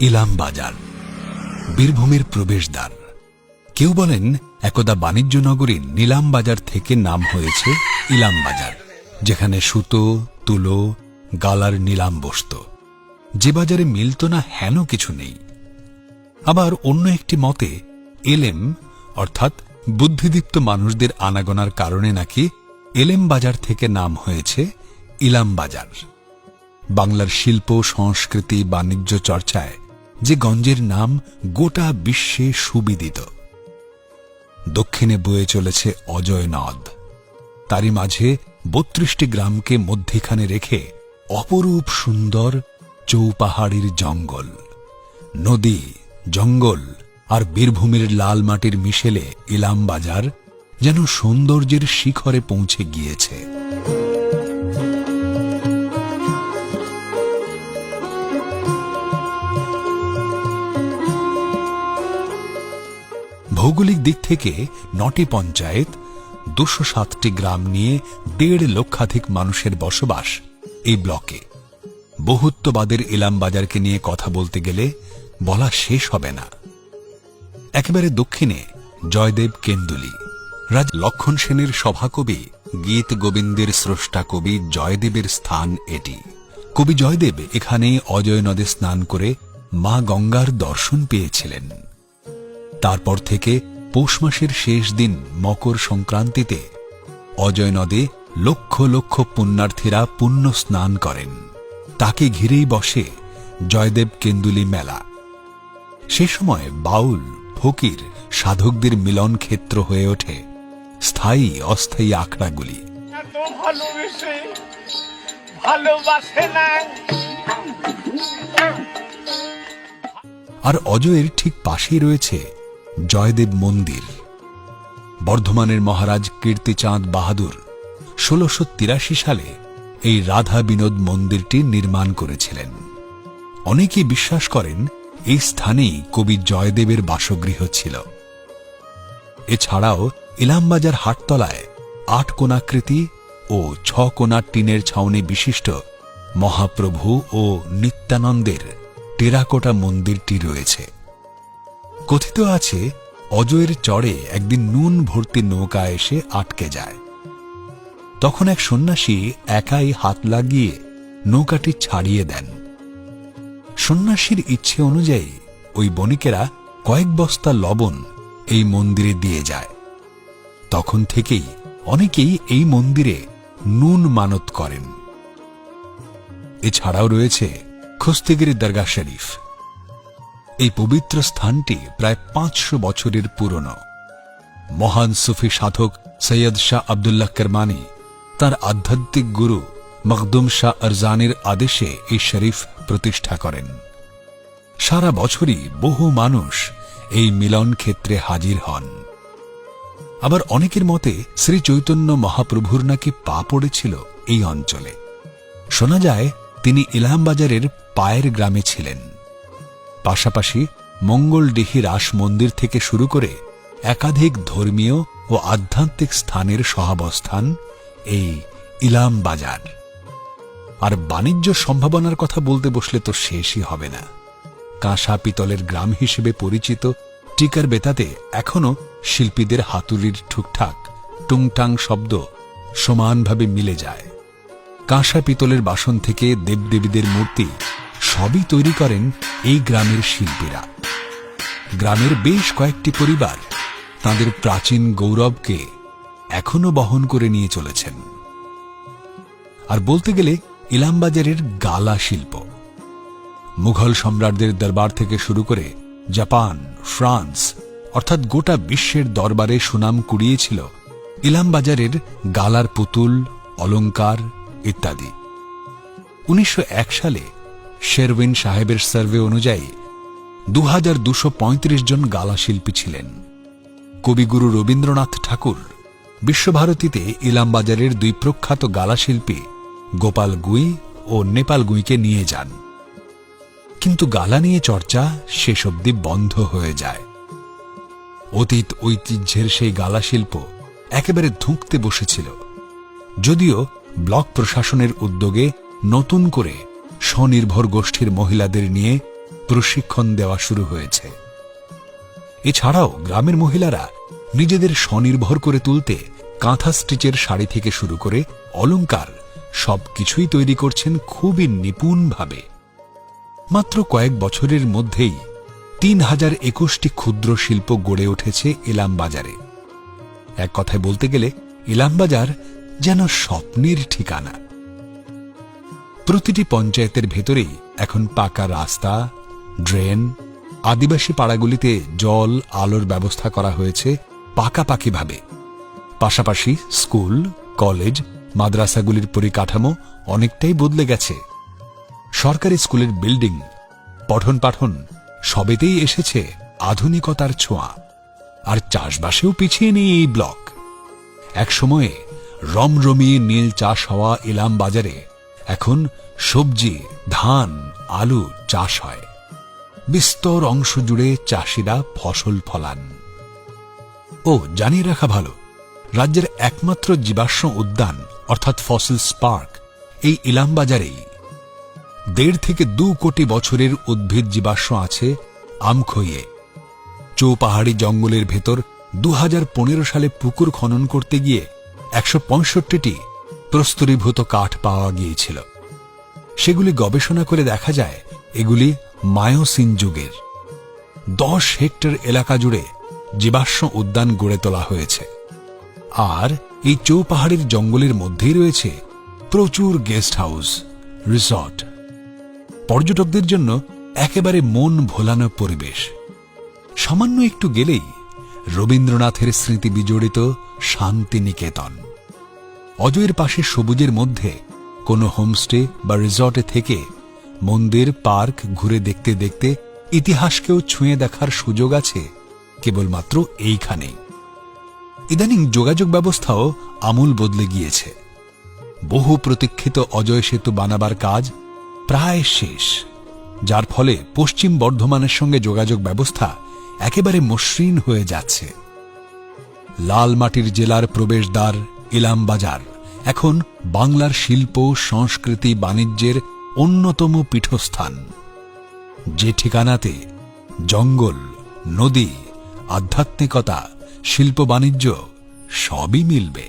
ইলাম বাজার, বীরভূমের প্রবেশদ্বার। কেউ বলেন, একদা বাণিজ্য নগরী নিলাম বাজার থেকে নাম হয়েছে ইলাম বাজার, যেখানে সুতো, তুলো, গালার নিলাম বসত। যে বাজারে মিলত না হেন কিছু নেই। আবার অন্য একটি মতে, এলেম, অর্থাৎ বুদ্ধিদীপ্ত মানুষদের আনাগোনার কারণে নাকি এলেম বাজার থেকে নাম হয়েছে ইলাম বাজার। বাংলার শিল্প, সংস্কৃতি, বাণিজ্য চর্চায় যে গঞ্জের নাম গোটা বিশ্বে সুবিদিত। দক্ষিণে বয়ে চলেছে অজয় নদ। তারই মাঝে বত্রিশটি গ্রামকে মধ্যিখানে রেখে অপরূপ সুন্দর চৌপাহাড়ির জঙ্গল। নদী, জঙ্গল আর বীরভূমের লাল মাটির মিশেলে ইলাম বাজার যেন সৌন্দর্যের শিখরে পৌঁছে গিয়েছে। ভৌগোলিক দিক থেকে নটি পঞ্চায়েত, দুশো সাতটি গ্রাম নিয়ে দেড় লক্ষাধিক মানুষের বসবাস এই ব্লকে। বহুত্ববাদের ইলাম বাজারকে নিয়ে কথা বলতে গেলে বলা শেষ হবে না। একেবারে দক্ষিণে জয়দেব কেন্দুলি, রাজ লক্ষণ সেনের সভাকবি গীত গোবিন্দের স্রষ্টা কবি জয়দেবের স্থান এটি। কবি জয়দেব এখানে অজয় নদে স্নান করে মা গঙ্গার দর্শন পেয়েছিলেন। তারপর থেকে পৌষ মাসের শেষ দিন মকর সংক্রান্তিতে অজয় নদে লক্ষ লক্ষ পুণ্যার্থীরা পুণ্য স্নান করেন। তাকে ঘিরেই বসে জয়দেব কেন্দুলি মেলা। সে সময় বাউল ফকির সাধকদের মিলন ক্ষেত্র হয়ে ওঠে। স্থায়ী অস্থায়ী আখড়াগুলি। আর অজয়ের ঠিক পাশেই রয়েছে জয়দেব মন্দির। বর্ধমানের মহারাজ কীর্তিচাঁদ বাহাদুর ষোলশো সালে এই রাধা বিনোদ মন্দিরটি নির্মাণ করেছিলেন। অনেকেই বিশ্বাস করেন এই স্থানেই কবি জয়দেবের বাসগৃহ ছিল। এছাড়াও ইলামবাজার হাটতলায় আট কোণাকৃতি ও ছ কোণা টিনের ছাউনি বিশিষ্ট মহাপ্রভু ও নিত্যানন্দের টেরাকোটা মন্দিরটি রয়েছে। কথিত আছে, অজয়ের চড়ে একদিন নুন ভর্তি নৌকা এসে আটকে যায়। তখন এক সন্ন্যাসী একাই হাত লাগিয়ে নৌকাটি ছাড়িয়ে দেন। সন্ন্যাসীর ইচ্ছে অনুযায়ী ওই বণিকেরা কয়েক বস্তা লবণ এই মন্দিরে দিয়ে যায়। তখন থেকেই অনেকেই এই মন্দিরে নুন মানত করেন। এছাড়াও রয়েছে খুস্তিগিরি দরগা শরীফ। এই পবিত্র স্থানটি প্রায় পাঁচশো বছরের পুরনো। মহান সুফি সাধক সৈয়দ শাহ আবদুল্লাহ কেরমানি, তার আধ্যাত্মিক গুরু মখদুম শাহ আরজানের আদেশে এই শরীফ প্রতিষ্ঠা করেন। সারা বছরই বহু মানুষ এই মিলন ক্ষেত্রে হাজির হন। আবার অনেকের মতে শ্রী চৈতন্য মহাপ্রভুর নাকি পা পড়েছিল এই অঞ্চলে। শোনা যায়, তিনি ইলামবাজারের পায়ের গ্রামে ছিলেন। পাশাপাশি মঙ্গলডিহি রাস মন্দির থেকে শুরু করে একাধিক ধর্মীয় ও আধ্যাত্মিক স্থানের সহাবস্থান এই ইলাম বাজার। আর বাণিজ্য সম্ভাবনার কথা বলতে বসলে তো শেষই হবে না। কাঁসা পিতলের গ্রাম হিসেবে পরিচিত টিকার বেতাতে এখনও শিল্পীদের হাতুড়ির ঠুকঠাক, টুংটাং শব্দ সমানভাবে মিলে যায়। কাঁসা পিতলের বাসন থেকে দেবদেবীদের মূর্তি সবই তৈরি করেন এই গ্রামের শিল্পীরা। গ্রামের বেশ কয়েকটি পরিবার তাদের প্রাচীন গৌরবকে এখনও বহন করে নিয়ে চলেছেন। আর বলতে গেলে ইলামবাজারের গালা শিল্প। মুঘল সম্রাটদের দরবার থেকে শুরু করে জাপান, ফ্রান্স, অর্থাৎ গোটা বিশ্বের দরবারে সুনাম কুড়িয়েছিল ইলামবাজারের গালার পুতুল, অলংকার ইত্যাদি। উনিশশো এক সালে শেরউইন সাহেবের সার্ভে অনুযায়ী দু জন গালা শিল্পী ছিলেন। কবিগুরু রবীন্দ্রনাথ ঠাকুর বিশ্বভারতীতে ইলামবাজারের দুই প্রখ্যাত গালা শিল্পী গোপাল গুই ও নেপাল গুইকে নিয়ে যান। কিন্তু গালা নিয়ে চর্চা শেষ অবধি বন্ধ হয়ে যায়। অতীত ঐতিহ্যের সেই গালা শিল্প একেবারে ধুঁকতে বসেছিল। যদিও ব্লক প্রশাসনের উদ্যোগে নতুন করে স্বনির্ভর গোষ্ঠীর মহিলাদের নিয়ে প্রশিক্ষণ দেওয়া শুরু হয়েছে। এছাড়াও গ্রামের মহিলারা নিজেদের স্বনির্ভর করে তুলতে কাঁথা স্টিচের শাড়ি থেকে শুরু করে অলংকার সবকিছুই তৈরি করছেন খুবই নিপুণভাবে। মাত্র কয়েক বছরের মধ্যেই তিন হাজার একুশটি ক্ষুদ্র শিল্প গড়ে উঠেছে এলাম বাজারে। এক কথায় বলতে গেলে ইলাম বাজার যেন স্বপ্নের ঠিকানা। প্রতিটি পঞ্চায়েতের ভেতরেই এখন পাকা রাস্তা, ড্রেন, আদিবাসী পাড়াগুলিতে জল, আলোর ব্যবস্থা করা হয়েছে পাকাপাকিভাবে। পাশাপাশি স্কুল, কলেজ, মাদ্রাসাগুলির পরিকাঠামো অনেকটাই বদলে গেছে। সরকারি স্কুলের বিল্ডিং, পঠন পাঠন সবেতেই এসেছে আধুনিকতার ছোঁয়া। আর চাষবাসেও পিছিয়ে নেই এই ব্লক। এক সময়ে রমরমিয়ে নীল চাষ হওয়া ইলাম বাজারে এখন সবজি, ধান, আলু চাষ হয়। বিস্তর অংশ জুড়ে চাষিরা ফসল ফলান। ও, জানিয়ে রাখা ভালো, রাজ্যের একমাত্র জীবাশ্ম উদ্যান, অর্থাৎ ফসিল স্পার্ক, এই ইলাম বাজারেই। দেড় থেকে দু কোটি বছরের উদ্ভিদ জীবাশ্ম আছে আমখইয়ে চৌপাহাড়ি জঙ্গলের ভেতর দু হাজার পনেরো সালে পুকুর খনন করতে গিয়ে একশো পঁয়ষট্টিটি প্রস্তরীভূত কাঠ পাওয়া গিয়েছিল। সেগুলি গবেষণা করে দেখা যায়, এগুলি মায়োসিন যুগের। দশ হেক্টর এলাকা জুড়ে জীবাশ্ম উদ্যান গড়ে তোলা হয়েছে। আর এই চৌপাহাড়ির জঙ্গলের মধ্যেই রয়েছে প্রচুর গেস্ট হাউস, রিসর্ট। পর্যটকদের জন্য একেবারে মন ভোলানো পরিবেশ। সামান্য একটু গেলেই রবীন্দ্রনাথের স্মৃতি বিজড়িত শান্তিনিকেতন। অজয়ের পাশে সবুজের মধ্যে কোনো হোমস্টে বা রিসর্টে থেকে মন্দির, পার্ক ঘুরে দেখতে দেখতে ইতিহাসকেও ছুঁয়ে দেখার সুযোগ আছে কেবলমাত্র এইখানেই। ইদানিং যোগাযোগ ব্যবস্থাও আমূল বদলে গিয়েছে। বহু প্রতীক্ষিত অজয় সেতু বানাবার কাজ প্রায় শেষ, যার ফলে পশ্চিম বর্ধমানের সঙ্গে যোগাযোগ ব্যবস্থা একেবারে মসৃণ হয়ে যাচ্ছে। লাল মাটির জেলার প্রবেশদ্বার ইলাম বাজার। এখন বাংলার শিল্প, সংস্কৃতি, বাণিজ্যের অন্যতম পীঠস্থান। যে ঠিকানাতে জঙ্গল, নদী, আধ্যাত্মিকতা, শিল্প, বাণিজ্য সবই মিলবে।